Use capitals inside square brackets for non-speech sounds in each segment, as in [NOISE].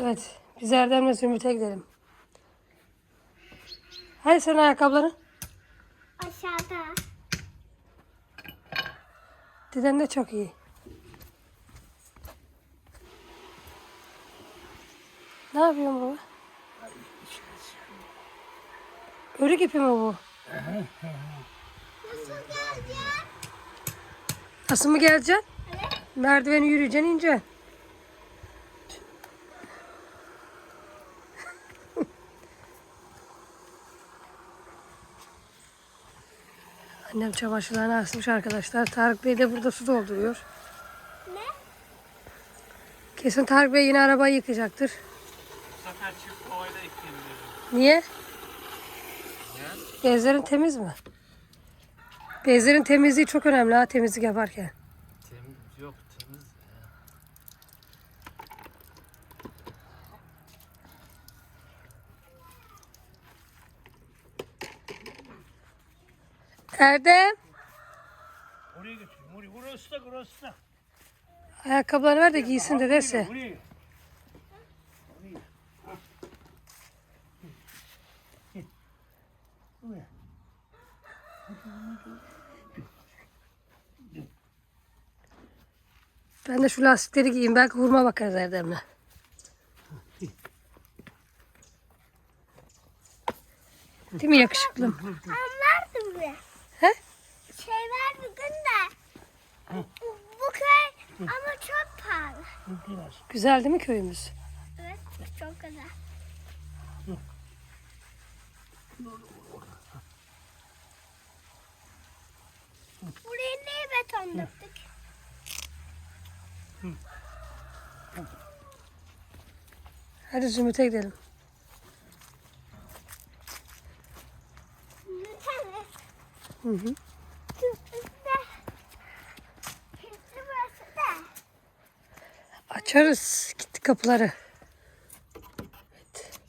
Evet. Biz Erdem'le Zümrüt'e gidelim. Hadi sen ayakkabıların. Aşağıda. Deden de çok iyi. Ne yapıyorsun baba? Örük ipi mi bu? Nasıl geleceğim? Nasıl mı geleceksin? Evet. Merdiveni yürüyeceksin, ineceksin. Annem çamaşırlarını asmış arkadaşlar. Tarık Bey de burada su dolduruyor. Ne? Kesin Tarık Bey yine arabayı yıkacaktır. Bu sefer çift ekleyeyim dedim. Niye? Bezlerin temiz mi? Bezlerin temizliği çok önemli ha temizlik yaparken. Temiz yok temiz. Erdem Oraya götüreyim. Oraya. Burası da burası da. ayakkabılarını ver de giysin dedesi. Oraya. Ben de şu lastikleri giyeyim. Belki hurma bakarız Erdem'le. Değil mi yakışıklım? Anlardım be. He? Şey var bugün de. Bu köy ama çok pahalı. Güzel değil mi köyümüz? Evet çok güzel. Buraya niye beton döktük? Hadi Zümrüt'e gidelim. Bir tane. Hı hı. Açarız. Gitti kapıları. Evet.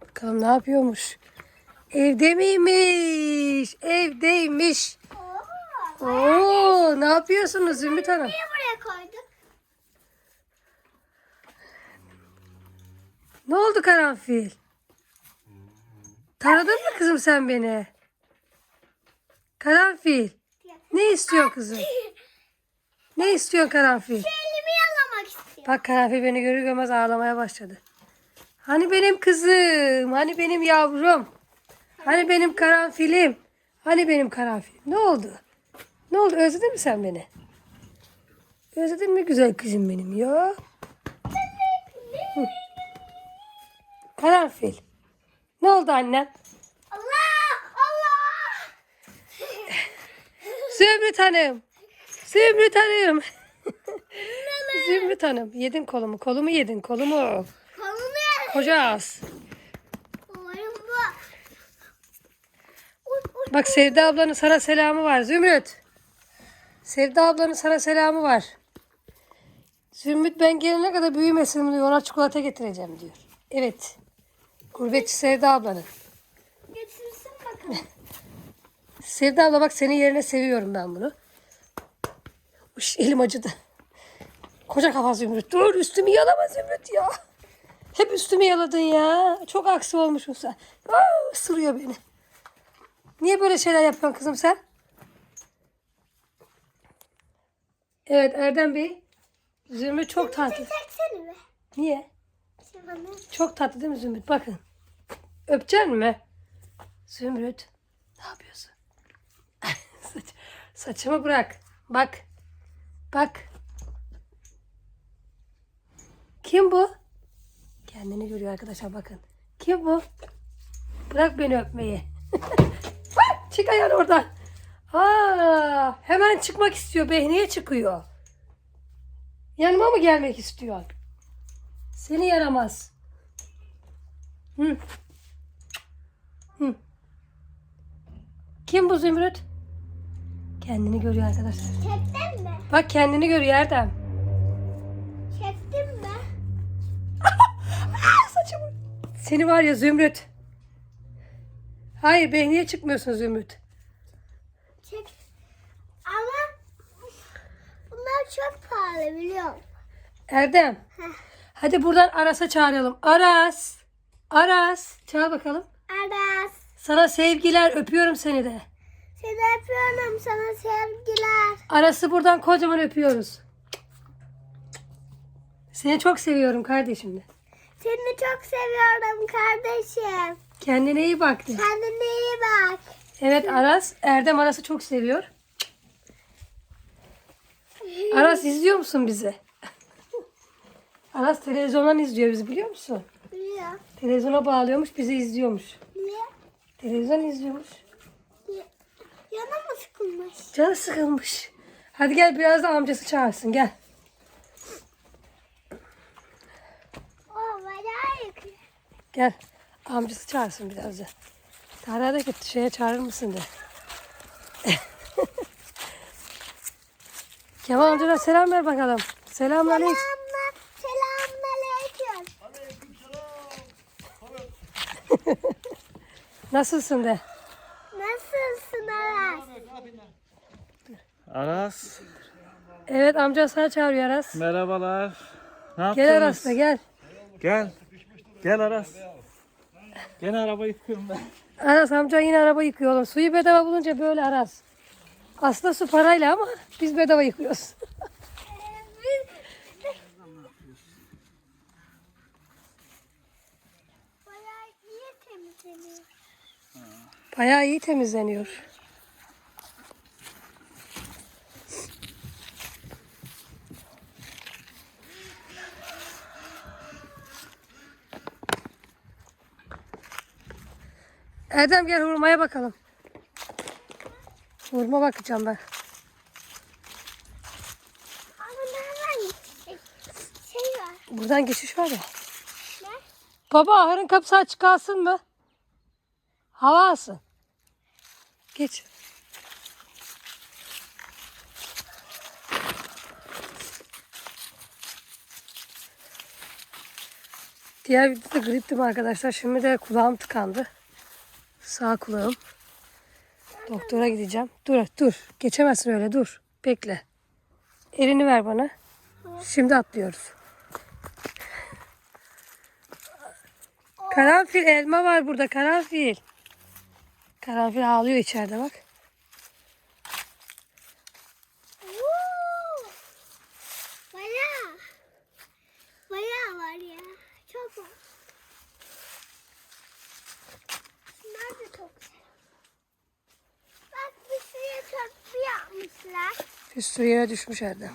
Bakalım ne yapıyormuş. Evde miymiş? Evdeymiş. Oo. Oo, ne yapıyorsunuz Zümrüt Hanım? Niye buraya koyduk? Ne oldu karanfil? Tanıdın mı kızım sen beni? Karanfil. Ne istiyor kızım? [LAUGHS] Ne istiyorsun karanfil? Elimi yalamak istiyorum. Bak karanfil beni görür görmez ağlamaya başladı. Hani benim kızım? Hani benim yavrum? Hani benim karanfilim? Hani benim karanfil? Ne oldu? Ne oldu? Özledin mi sen beni? Özledin mi güzel kızım benim ya? Hı. Karanfil. Ne oldu annem? Zümrüt Hanım. Zümrüt Hanım. Zümrüt Hanım. Yedin kolumu. Kolumu yedin. Kolumu. Kolumu yer. Koca ağız. Umarım bu. Uy, uy. Bak Sevda ablanın sana selamı var Zümrüt. Sevda ablanın sana selamı var. Zümrüt ben gelene kadar büyümesin diyor. Ona çikolata getireceğim diyor. Evet. Gurbetçi Sevda ablanın. Götürsün bakalım. [LAUGHS] Sevda abla bak senin yerine seviyorum ben bunu. Uş, elim acıdı. Koca kafa Zümrüt. Dur üstümü yalama Zümrüt ya. Hep üstümü yaladın ya. Çok aksi olmuşsun sen. Aa, ısırıyor beni. Niye böyle şeyler yapıyorsun kızım sen? Evet Erdem Bey. Zümrüt çok tatlı. Niye? Çok tatlı değil mi Zümrüt? Bakın. Öpecek mi? Zümrüt. Ne yapıyorsun? Saç, saçımı bırak. Bak. Bak. Kim bu? Kendini görüyor arkadaşlar bakın. Kim bu? Bırak beni öpmeyi. [LAUGHS] Çık ayağını oradan. Aa, hemen çıkmak istiyor. Behniye çıkıyor. Yanıma mı gelmek istiyor? Seni yaramaz. Hı. Hı. Kim bu Zümrüt? Kendini görüyor arkadaşlar. Çektin mi? Bak kendini görüyor Erdem. Çektin mi? [LAUGHS] Saçımı. Seni var ya Zümrüt. Hayır Behniye çıkmıyorsun Zümrüt. Çek. Ama bunlar çok pahalı biliyorum. Erdem. Heh. Hadi buradan Aras'a çağıralım. Aras. Aras. Çağır bakalım. Aras. Sana sevgiler. Öpüyorum seni de. Seni öpüyorum sana sevgiler. Aras'ı buradan kocaman öpüyoruz. Seni çok seviyorum kardeşim de. Seni çok seviyorum kardeşim. Kendine iyi bak de. Kendine iyi bak. Evet Aras. Erdem Aras'ı çok seviyor. Aras izliyor musun bizi? Aras televizyondan izliyor bizi biliyor musun? Niye? Televizyona bağlıyormuş bizi izliyormuş. Niye? Televizyon izliyormuş. Yana mı sıkılmış? Canı sıkılmış. Hadi gel biraz da amcası çağırsın gel. Gel. Amcası çağırsın biraz da. Tarık'a da git şeye çağırır mısın de. [LAUGHS] Kemal amcana selam ver bakalım. Selamünaleyküm. Selamlar. Selamünaleyküm. [LAUGHS] Nasılsın de. Aras, Evet amca sana çağırıyor Aras. merhabalar. Ne yaptınız? Gel Aras da gel. Gel. Gel Aras. Gene araba yıkıyorum ben. Aras amca yine araba yıkıyor oğlum. Suyu bedava bulunca böyle Aras. Aslında su parayla ama biz bedava yıkıyoruz. Bayağı iyi temizleniyor. Erdem gel hurmaya bakalım. Hurma bakacağım ben. Şey var? Buradan geçiş var ya. Ne? Baba ahırın kapısı açık kalsın mı? Hava alsın. Geç. Diğer videoda griptim arkadaşlar. Şimdi de kulağım tıkandı. Sağ kulağım. Doktora gideceğim. Dur dur. Geçemezsin öyle dur. Bekle. Elini ver bana. Şimdi atlıyoruz. Karanfil elma var burada karanfil. Karanfil ağlıyor içeride bak. Oo! Bayağı. Bayağı var ya. Çok var. Bunlar da çok güzel. Sürü köprü yapmışlar. Yere düşmüş Erdem.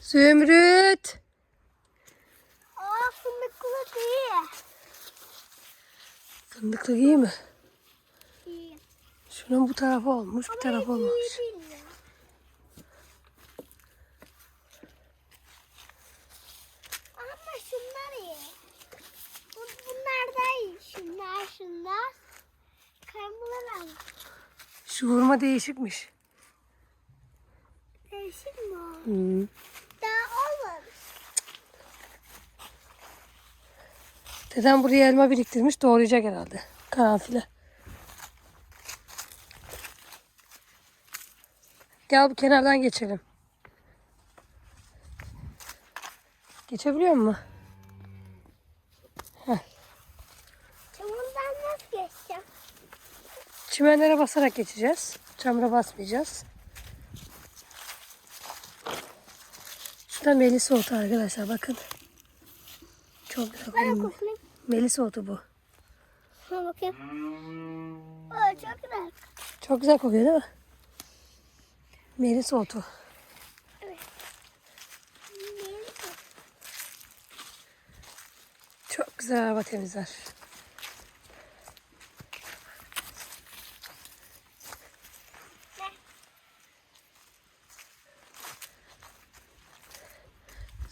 Zümrüt. Aa fındıklı değil. Fındıklı iyi mi? İyi. Şunun bu tarafı olmuş, bir tarafı olmamış. Ama şunlar iyi. Bu, bunlar da iyi. Şunlar şunlar. Kırmızı renk. Şu hurma değişikmiş. Değişik mi o? Hmm. Daha olmamış. Dedem buraya elma biriktirmiş, doğrayacak herhalde. Karanfile. Gel bu kenardan geçelim. Geçebiliyor musun? Çimenlere basarak geçeceğiz. Çamura basmayacağız. Şurada melis otu arkadaşlar bakın. Çok güzel kokuyor. Melis otu bu. Şuna bakayım. Aa, çok güzel. Çok güzel kokuyor değil mi? Melis otu. Çok güzel araba temizler.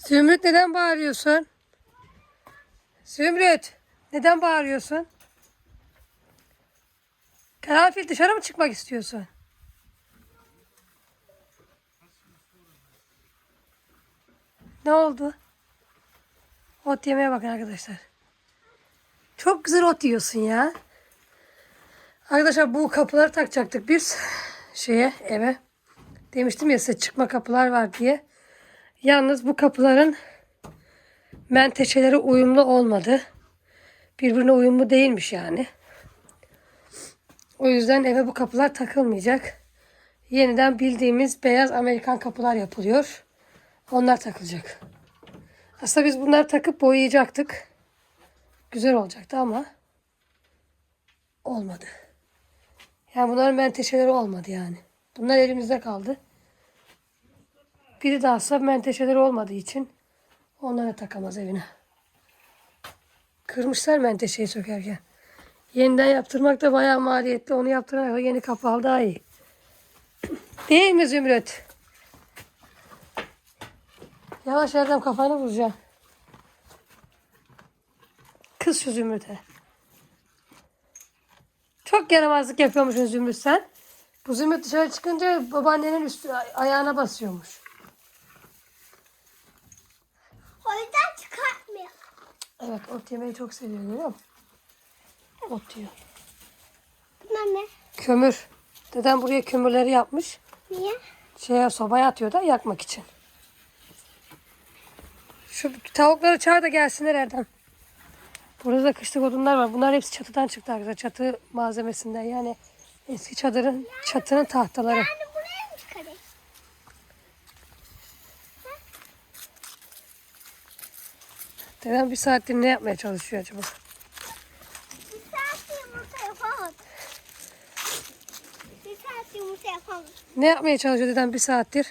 Zümrüt neden bağırıyorsun? Zümrüt neden bağırıyorsun? Karanfil dışarı mı çıkmak istiyorsun? Ne oldu? Ot yemeye bakın arkadaşlar. Çok güzel ot yiyorsun ya. Arkadaşlar bu kapıları takacaktık biz şeye eve. Demiştim ya size çıkma kapılar var diye. Yalnız bu kapıların menteşeleri uyumlu olmadı. Birbirine uyumlu değilmiş yani. O yüzden eve bu kapılar takılmayacak. Yeniden bildiğimiz beyaz Amerikan kapılar yapılıyor. Onlar takılacak. Aslında biz bunları takıp boyayacaktık. Güzel olacaktı ama olmadı. Yani bunların menteşeleri olmadı yani. Bunlar elimizde kaldı. Biri de asla menteşeleri olmadığı için onları takamaz evine. Kırmışlar menteşeyi sökerken. Yeniden yaptırmak da bayağı maliyetli. Onu yaptırarak yeni kapalı daha iyi. Değil mi Zümrüt? Yavaş Erdem kafanı vuracağım. Kız şu Zümrüt'e. Çok yaramazlık yapıyormuşsun Zümrüt sen. Bu Zümrüt dışarı çıkınca babaannenin üstü ayağına basıyormuş. O yüzden çıkartmıyor. Evet ot yemeyi çok seviyor görüyor musun? Ot yiyor. Bunlar ne? Kömür. Dedem buraya kömürleri yapmış. Niye? Şeye sobaya atıyor da yakmak için. Şu tavukları çağır da gelsinler Erdem. Burada da kışlık odunlar var. Bunlar hepsi çatıdan çıktı arkadaşlar. Çatı malzemesinden yani eski çadırın çatının tahtaları. Yani buraya mı çıkarayım? Dedem bir saattir ne yapmaya çalışıyor acaba? Bir saat yumurta yapamadım. Bir saat yumurta yapamadım. Ne yapmaya çalışıyor dedem bir saattir?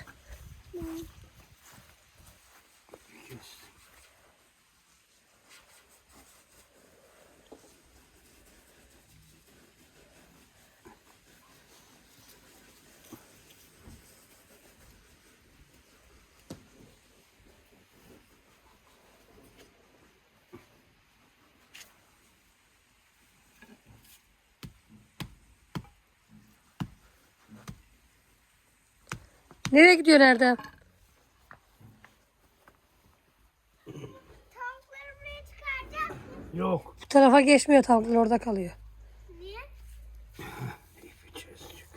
Nereye gidiyor Erdem? Tavukları buraya çıkaracak mısın? Yok. Bu tarafa geçmiyor tavuklar orada kalıyor. Niye? İpi çözecek.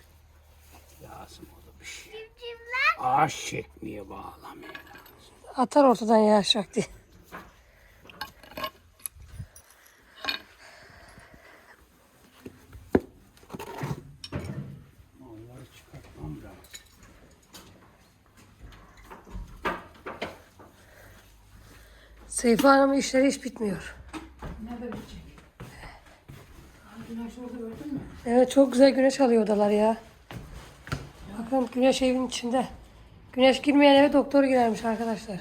Lazım olur bir şey. Civcivler Ağaç çekmeye bağlamaya lazım. Atar ortadan yavaşak diye. Onları çıkartmam lazım. Seyfi Hanım'ın işleri hiç bitmiyor. Nerede bitecek? Güneş orada gördün mü? Evet çok güzel güneş alıyor odalar ya. Bakın güneş evin içinde. Güneş girmeyen eve doktor girermiş arkadaşlar.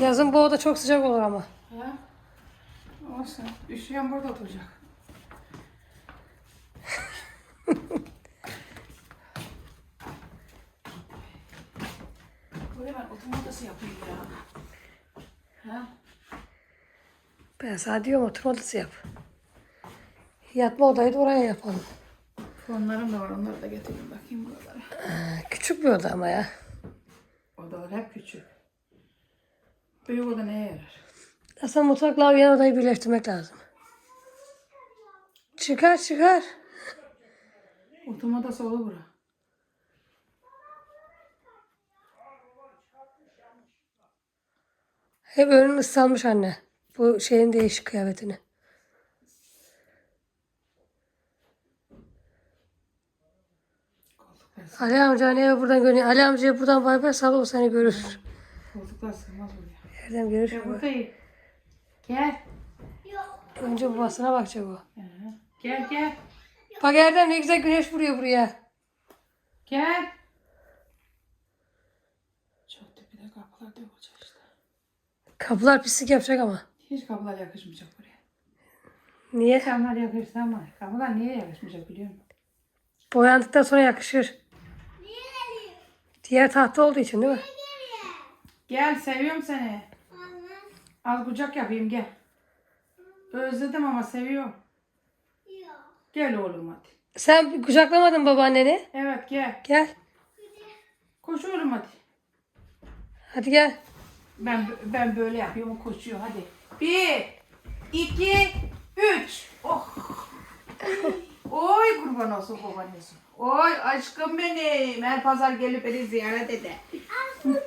Yazın bu oda çok sıcak olur ama. Ha? Olsun. Üşüyen burada oturacak. [LAUGHS] Böyle ben oturma odası yapayım ya. Ha? Ben sana diyorum oturma odası yap. Yatma odayı da oraya yapalım. Fonlarım da var onları da getireyim bakayım buralara. Küçük bir oda ama ya. Odalar hep küçük. Büyük oda neye yarar? Aslında mutfakla yan odayı birleştirmek lazım. Çıkar çıkar. Oturma odası olur bura. Hep önün ıslanmış anne. Bu şeyin değişik kıyafetini. Ali amca eve buradan görünüyor. Ali amcaya buradan bay bay sal o seni görür. koltuklar sığmaz buraya. Nereden görür? Gel buradayım. Gel. Önce babasına bakacak o. Gel gel. Bak Erdem ne güzel güneş vuruyor buraya. Gel. Çok tepede kapılar dökülecek işte. Kapılar pislik yapacak ama. Hiç kapılar yakışmayacak buraya. Niye? Camlar yakışsa ama kapılar niye yakışmayacak biliyor musun? Boyandıktan sonra yakışır. niye geliyor? Diğer tahta olduğu için değil mi? Gel seviyorum seni. Anne. Az kucak yapayım gel. Özledim ama seviyorum. Yok. Gel oğlum hadi. Sen kucaklamadın babaanneni. Evet gel. Gel. Koş oğlum hadi. Hadi gel. Ben ben böyle yapıyorum o koşuyor hadi. Bir, iki, üç. Oh. Oy kurban olsun babaannesi. Oy aşkım benim. Her pazar gelip beni ziyaret ede. Aslında,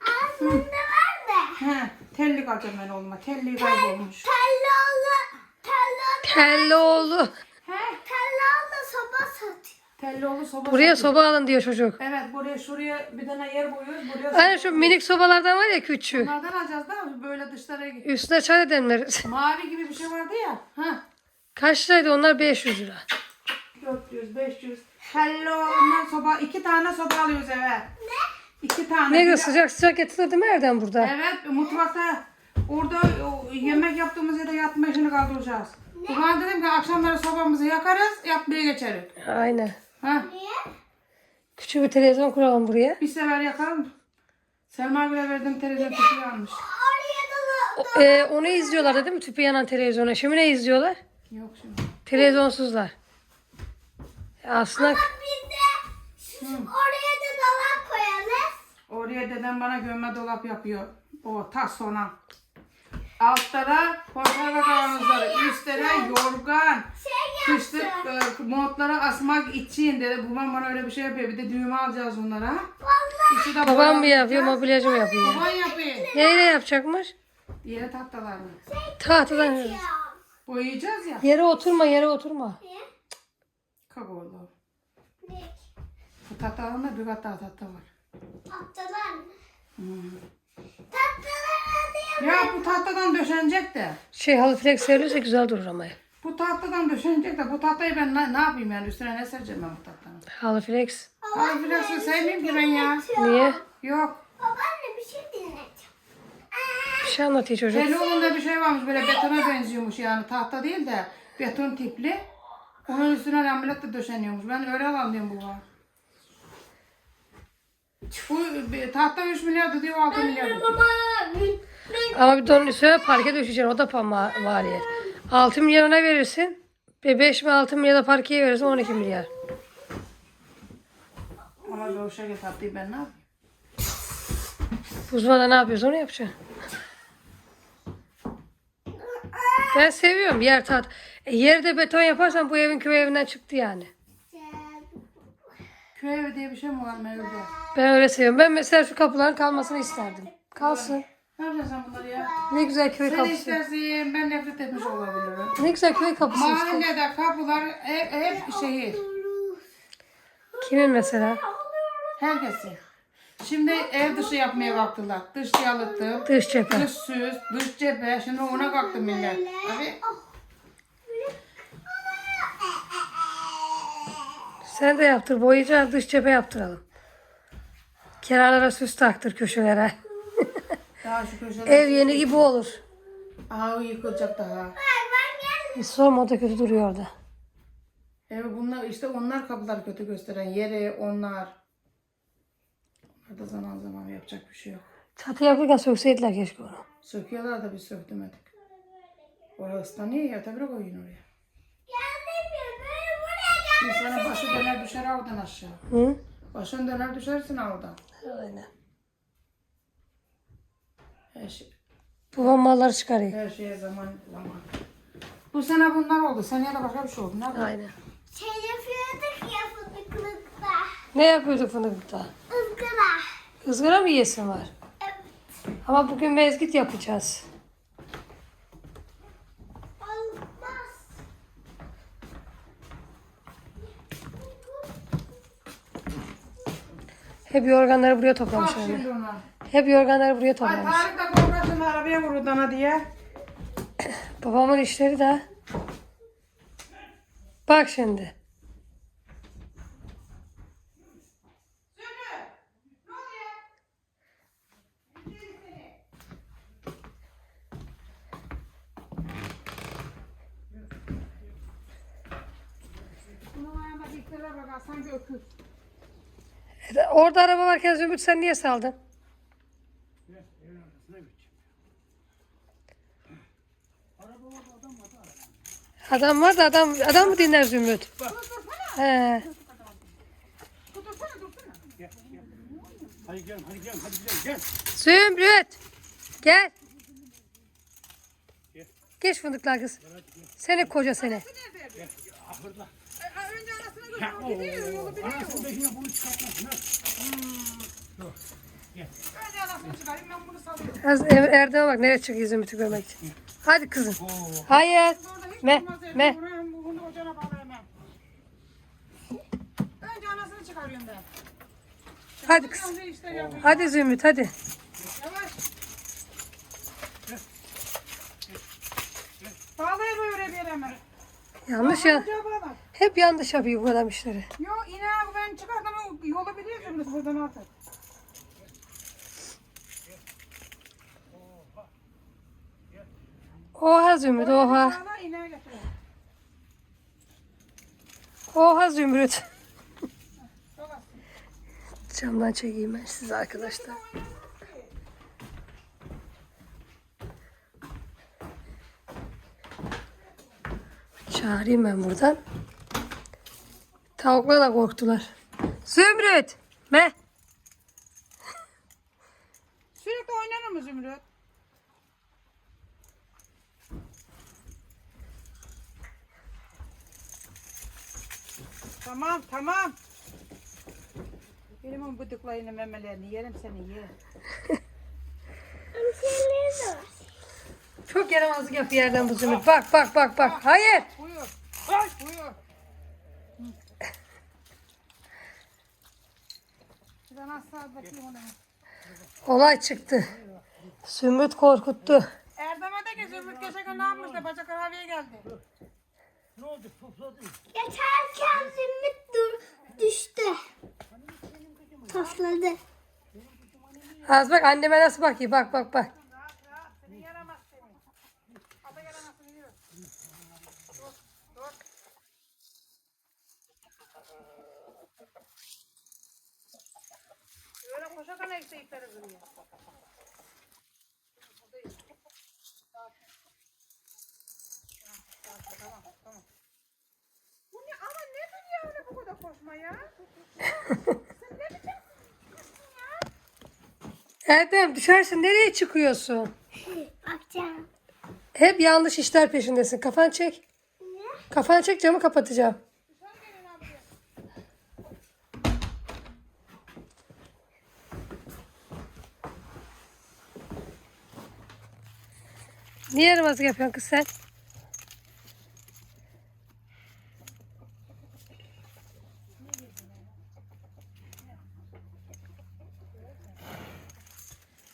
aslında var da He, tellik alacağım ben oğluma. Telliği kaybolmuş. Telloğlu, telloğlu, Telloğlu. He, telloğlu soba satıyor. Telloğlu soba. Buraya satıyor. soba alın diyor çocuk. Evet buraya şuraya bir tane yer koyuyoruz. Buraya Aynen şu minik sobalardan var ya küçüğü. Bunlardan alacağız da böyle dışlara git. Üstüne çay demleriz. [LAUGHS] Mavi gibi bir şey vardı ya. Ha. Kaç liraydı onlar? 500 lira. 400, 500. Hello. Ondan soba, iki tane soba alıyoruz eve. Ne? İki tane. Ne güzel sıcak sıcak getirir değil mi Erdem burada? Evet mutfakta orada o yemek yaptığımız yerde yatma işini kaldıracağız. Bugün dedim ki akşamları sobamızı yakarız, yatmaya geçeriz. Aynen. Ha. Küçük bir televizyon kuralım buraya. Bir sefer yakarım. Selma Gül'e verdim televizyon tüpü almış. Oraya da O- e, onu izliyorlar değil mi? Tüpü yanan televizyona. Şimdi ne izliyorlar? Yok şimdi. Televizyonsuzlar. E, Aslında biz de şu- oraya da dolap koyalım. Oraya dedem bana gömme dolap yapıyor. O tas sona. Altta da konserve kavanozları, üstte de yorgan, Şey kışlık e, montlara asmak için dedi. Babam bana öyle bir şey yapıyor. Bir de düğme alacağız onlara. İçi de babam mı yapıyor, mobilyacı mı yapıyor? Baban yapıyor. Neyle yapacakmış? Yere tahtalarını. Tahtadan. ya. Boyayacağız ya. Yere oturma, yere oturma. Kabuğulu. Ne? Bu tahtalarında bir kat daha tahta var. Tatlılar mı? Hmm. Tatlılar ne Ya bu tahtadan döşenecek de. Şey halı flex serilirse güzel durur ama. Bu tahtadan döşenecek de bu tahtayı ben ne, ne yapayım yani üstüne ne sereceğim ben bu tahtanın? Halı flex. Ay biraz sevmeyeyim ki ben ya. Niye? Yok. Babaanne bir şey dinleteceğim. Bir şey anlatıyor çocuk. Hello'nun bir şey varmış böyle betona benziyormuş yani tahta değil de beton tipli. Onun üstüne laminat da döşeniyormuş. Ben öyle alalım diyorum bu var. Bu tahta 3 milyar diyor 6 milyar diyor. Baba. Ama bir de onun üstüne parke düşeceksin. O da pama maliyet. 6 milyar ona verirsin. Ve 5 mi 6 milyar da parkeye verirsin 12 milyar. Ama şekilde tahtayı ben ne yapayım? Uzmana ne yapıyorsun onu yapacaksın. Ben seviyorum yer tat. E, yerde beton yaparsan bu evin köy evinden çıktı yani. Köy evi diye bir şey mi var mevzuda? Ben öyle seviyorum. Ben mesela şu kapıların kalmasını isterdim. Kalsın. Ne yapacaksın sen bunları ya? Ne güzel köy Sen kapısı. istersin ben nefret etmiş olabilirim. Ne güzel köy kapısı işte. Mahallede kapılar hep, hep şehir. Kimin mesela? Herkesin. Şimdi ev dışı yapmaya baktılar. Dış yalıtım, Dış cephe. dış süs, dış cephe. Şimdi ona kalktı millet. Abi, Sen de yaptır. Boyayacağız dış cephe yaptıralım. Kenarlara süs taktır köşelere. Daha şu köşede. Ev yeni gibi olur. Aa o yıkılacak daha. Bir sorma o da kötü duruyor orada. Evet bunlar işte onlar kapılar kötü gösteren yeri onlar. Onlar da zaman zaman yapacak bir şey yok. Çatı yapırken sökseydiler keşke onu. Söküyorlar da biz söktümedik. Orası ıslanıyor ya tabii koyun oraya. Sana başı döner düşer oradan aşağı. Hı? Başın döner düşersin oradan. Aynen. Her, şey, Babam malları çıkarıyor. her şeye zaman zaman. Bu sene bunlar oldu. Seneye de başka bir şey oldu. Ne yapalım? Aynen. Şey yapıyorduk ya fındıklıkta. Ne yapıyorduk fındıkta? Izgara. Izgara mı yesin var? Evet. Ama bugün mezgit yapacağız. Olmaz. Hep yorganları buraya Bak toplamış anne. Hep yorganları buraya Ay toplamış. Tarık da korkasın arabaya vurur dana diye. Babamın işleri de. Bak şimdi. Bunun bak sanki öküz. E, Orada araba varken Zümrüt sen niye saldın? Adam var da adam adam mı dinler Zümrüt? He. Hadi gel hadi gel hadi gel gel. Zümrüt. Gel. Geç fındıklar kız. Seni koca seni. Önce anasına götür. Gidiyor yolu biliyor. Anasını bekle bunu çıkartmasın ha. Önce anasını çıkarayım ben bunu salıyorum. Az Er- Erdem'e bak nereye çıkıyor Zümrüt'ü görmek için. Hadi kızım. Hayır. Orada hiç Me, durmaz evde. me. Bunu, bunu ocağına bağlayayım ben. Önce anasını çıkarıyorum ben. Hadi kızım. Önce işte yapayım. Hadi Zümrüt hadi. Yavaş. Bağlayıver bir yere hemen. Yanlış ya. Ocağa bağla. Hep yanlış yapıyor bu adam işleri. Yo ineği ben çıkardım yolu biliyorsunuz buradan artık. Oha Zümrüt oha. Oha Zümrüt. Camdan çekeyim ben size arkadaşlar. Çağırayım ben buradan. Tavuklar da korktular. Zümrüt! Me! Sürekli oynanır mı Zümrüt? Tamam tamam. Benim o bıdıklayını memelerini yerim seni ye. Çok yaramazlık yapıyor yerden bu Zümrüt. Bak bak bak bak. Hayır! Buyur. Bak buyur. Ben asla bakayım ona. Olay çıktı. Zümrüt korkuttu. Erdem'e de ki Zümrüt geçen gün ne yapmış da bacak kahveye geldi. Ne oldu? Topladın. Geçerken zümrüt dur, düştü. Tosladı. Az bak anneme nasıl bakıyor. Bak bak bak. Öyle koşarken ekse ipleri kırıyor. Bu ne ama ne dünya öyle bu kadar koşma ya? Erdem düşersin. Nereye çıkıyorsun? Bakacağım. Hep yanlış işler peşindesin. Kafanı çek. Kafanı çek camı kapatacağım. Niye yaramazlık yapıyorsun kız sen?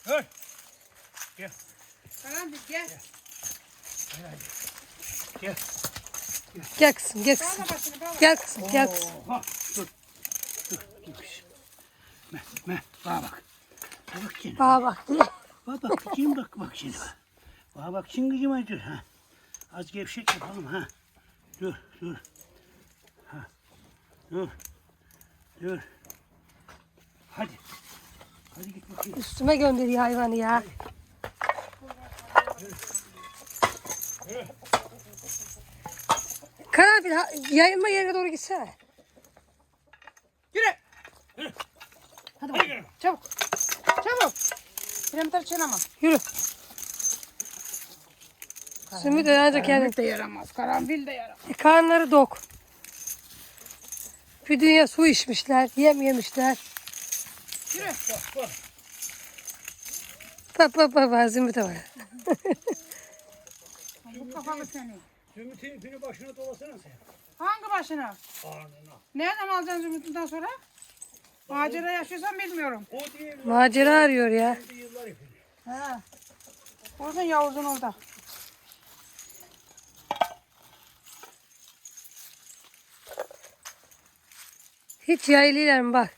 Hey. Gel. Karan bir gel. Gel. Gel kızım gel kızım. Gel kızım gel kızım. Oha. Dur. Dur. Dur. kız. Me, me. Bana bak. Bana bak şimdi. Bana bak diye. Bak. Şimdi bak bak şimdi. Bana bak çıngıcım acır ha. Az gevşek yapalım ha. Dur dur. Ha. Dur. Dur. Hadi. Hadi git bakayım. Üstüme gönderiyor hayvanı ya. Karanfil ha- yayılma yerine doğru gitsene. Yürü. Hadi bakalım. Çabuk. Çabuk. Kilometre çeneme. Yürü. Sümük de ancak kendi. de yaramaz. Karanfil de yaramaz. E, karnları dok. Bir dünya su içmişler, yem yemişler. Yürü. Bak bak bak bak zümrüte bak. Bu kafalı seni. Zümrüt'ün ipini başına dolasana sen. Hangi başına? Karnına. Nereden alacaksın zümrütünden sonra? Macera yaşıyorsan bilmiyorum. O değil. Macera arıyor ya. Yıllar ipini. Ha. Orada Yavuz'un orada. Hiç yayılıyorlar mı bak.